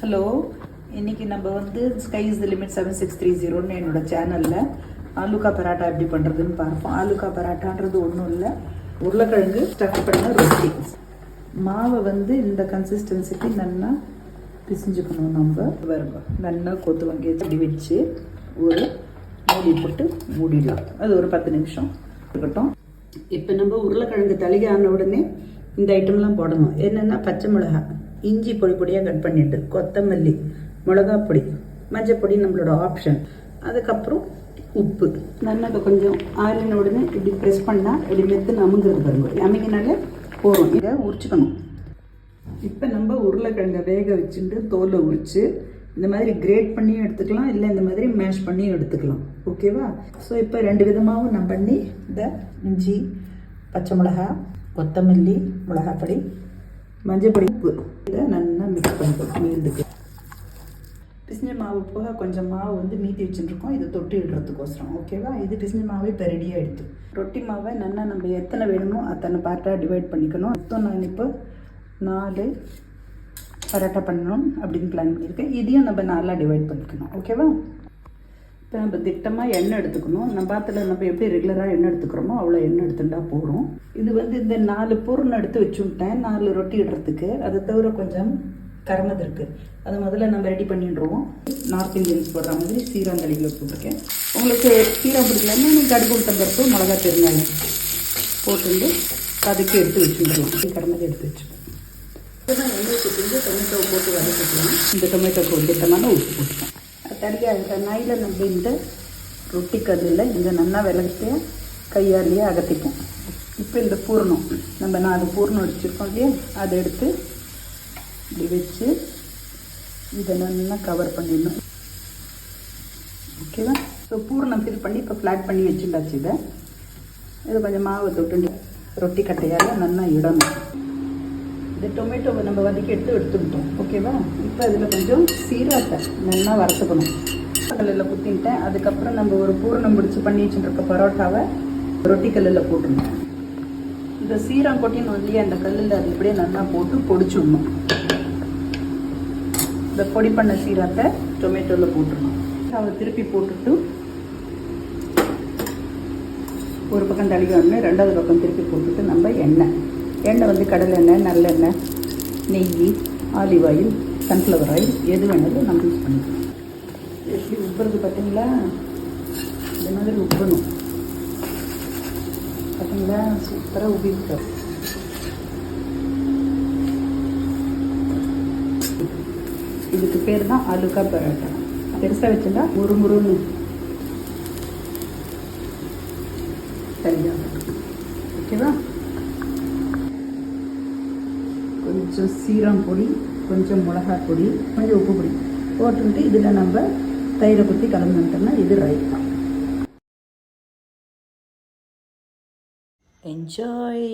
Hello இன்னைக்கு நம்ம வந்து sky is the limit seven six three ஜீரோன்னு என்னோட சேனலில் ஆலுக்கா பராட்டா எப்படி பண்ணுறதுன்னு பார்ப்போம். ஆலுக்கா பராட்டான்றது ஒன்றும் இல்லை. உருளைக்கிழங்கு ஸ்டஃப் பண்ண ரொட்டி மாவை வந்து இந்த கன்சிஸ்டன்சிக்கு நல்லா பிசிஞ்சுக்கணும் நம்ம. வருவோம் நல்லா கொத்து வங்கி செடி வச்சு ஒரு மூடி போட்டு மூடிடலாம். அது ஒரு பத்து நிமிஷம் இருக்கட்டும். இப்போ நம்ம உருளைக்கிழங்கு தளிகை ஆன உடனே இந்த ஐட்டம்லாம் போடணும். என்னென்னா பச்சை மிளகாய். இஞ்சி பொடி பொடியாக கட் பண்ணிட்டு கொத்தமல்லி மிளகா பொடி மஞ்சள் பொடி நம்மளோட ஆப்ஷன் அதுக்கப்புறம் உப்பு. நல்லா இப்போ கொஞ்சம் ஆறின உடனே இப்படி ப்ரெஸ் பண்ணால் இப்படி மெத்து அமுங்கிறது பாருங்க. அமுங்கினாலே போகிறோம் இதை உரிச்சுக்கணும். இப்போ நம்ம உருளைக்கிழங்கை வேக வச்சுட்டு தோலை உரித்து இந்த மாதிரி கிரேட் பண்ணியும் எடுத்துக்கலாம் இல்லை இந்த மாதிரி மேஷ் பண்ணியும் எடுத்துக்கலாம். ஓகேவா ஸோ இப்போ ரெண்டு விதமாகவும் நான் பண்ணி இந்த இஞ்சி பச்சை மிளகா கொத்தமல்லி மிளகாப்பொடி மஞ்சள் பொடி உப்பு இதை நல்லா மிக்ஸ் பண்ணிக்கணும் மீந்துக்கு. பிசினி மாவு போக கொஞ்சம் மாவு வந்து மீதி வச்சுருக்கோம். இதை தொட்டு இடுறதுக்கோசரம் ஓகேவா இது பிசினி மாவு இப்போ ரெடியாக எடுத்து ரொட்டி மாவை நல்லா நம்ம எத்தனை வேணுமோ அத்தனை பார்ட்டாக டிவைட் பண்ணிக்கணும். மொத்தம் நான் இப்போ நாலு பரோட்டா பண்ணணும் அப்படின்னு பிளான் பண்ணியிருக்கேன். இதையும் நம்ம நாலாக டிவைட் பண்ணிக்கணும் ஓகேவா இப்போ நம்ம திட்டமாக எண்ணெய் எடுத்துக்கணும். நம்ம பாத்தில் நம்ம எப்படி ரெகுலராக எண்ணெய் எடுத்துக்கிறோமோ அவ்வளோ எண்ணெய் எடுத்துட்டா போகிறோம் இது வந்து இந்த நாலு பொருள் எடுத்து வச்சுட்டேன். நாலு ரொட்டி இடுறதுக்கு. அதை தவிர கொஞ்சம் கரமது இருக்குது அதை முதல்ல நம்ம ரெடி பண்ணிடுவோம். நார்த் இந்தியன்ஸ் போடுற மாதிரி சீரம் தளிகளை போட்டிருக்கேன். உங்களுக்கு சீரம் பிடிக்கலன்னா நீங்கள் கடுகு உளுத்தம்பருப்பு மிளகா பெருங்காயம் போட்டு அதுக்கு எடுத்து வச்சுருக்கலாம் கரமது எடுத்து வச்சுக்கோங்க இதெல்லாம் எண்ணெய் செஞ்சு டொமேட்டோ போட்டு வதக்கிக்கலாம். இந்த டொமேட்டோக்கு ஒரு திட்டமான உப்பு போட்டுக்கலாம். தடியாக நையில் நம்ம இந்த ரொட்டி கல்லில் இந்த நல்லா விளக்கிட்டு கையாலேயே அகத்திப்போம் இப்போ இந்த பூரணம் நம்ம நாலு பூரணம் அடிச்சிருக்கோம் இல்லையா அதை எடுத்து இப்படி வச்சு இதை நல்லா கவர் பண்ணிடணும் ஓகேவா ஸோ பூரணம் ஃபில் பண்ணி இப்போ ஃப்ளாட் பண்ணி வச்சுட்டாச்சு இதை இது கொஞ்சம் மாவை தொட்டு ரொட்டி கட்டையால் நல்லா இடணும் இந்த டொமேட்டோவை நம்ம வதக்கி எடுத்து எடுத்துக்கிட்டோம். ஓகேவா இப்போ அதில் கொஞ்சம் சீரகத்தை நல்லா வறுத்துக்கணும். கல்லில் குத்தின்ட்டேன் அதுக்கப்புறம் நம்ம ஒரு பூரணம் பிடிச்சி பண்ணி வச்சுருக்க பரோட்டாவை ரொட்டி கல்லில் போட்டுருந்தோம் இந்த சீரம் கொட்டின்னு வந்து அந்த கல்லில் அது இப்படியே நல்லா போட்டு பொடிச்சு விடணும். இந்த பொடி பண்ண சீரகத்தை டொமேட்டோவில் போட்டுடணும். அதை திருப்பி போட்டுட்டு ஒரு பக்கம் தளிகொன்று ரெண்டாவது பக்கம் திருப்பி போட்டுட்டு நம்ம எண்ணெய். எண்ணெய் வந்து கடலெண்ணெய் நல்லெண்ணெய் நெய் ஆலிவ் ஆயில் சன்ஃப்ளவர் ஆயில் எது வேணாலும் நம்ம யூஸ் பண்ணிக்கலாம். எப்படி உப்புறது பார்த்தீங்களா? இந்த மாதிரி உப்பணும். பார்த்தீங்களா? சூப்பராக உபிருக்கார் இதுக்கு பேர் தான் அலுக்கா பரோட்டா. பெருசாக வச்சுருந்தா முறு முருன்னு. சரியாக ஓகேவா? கொஞ்சம் சீரம் பொடி கொஞ்சம் மிளகாய் பொடி கொஞ்சம் உப்பு பொடி போட்டுட்டு இதில் நம்ம தயிரை குத்தி கலந்துட்டோம்னா இது ரைட் தான். என்ஜாய்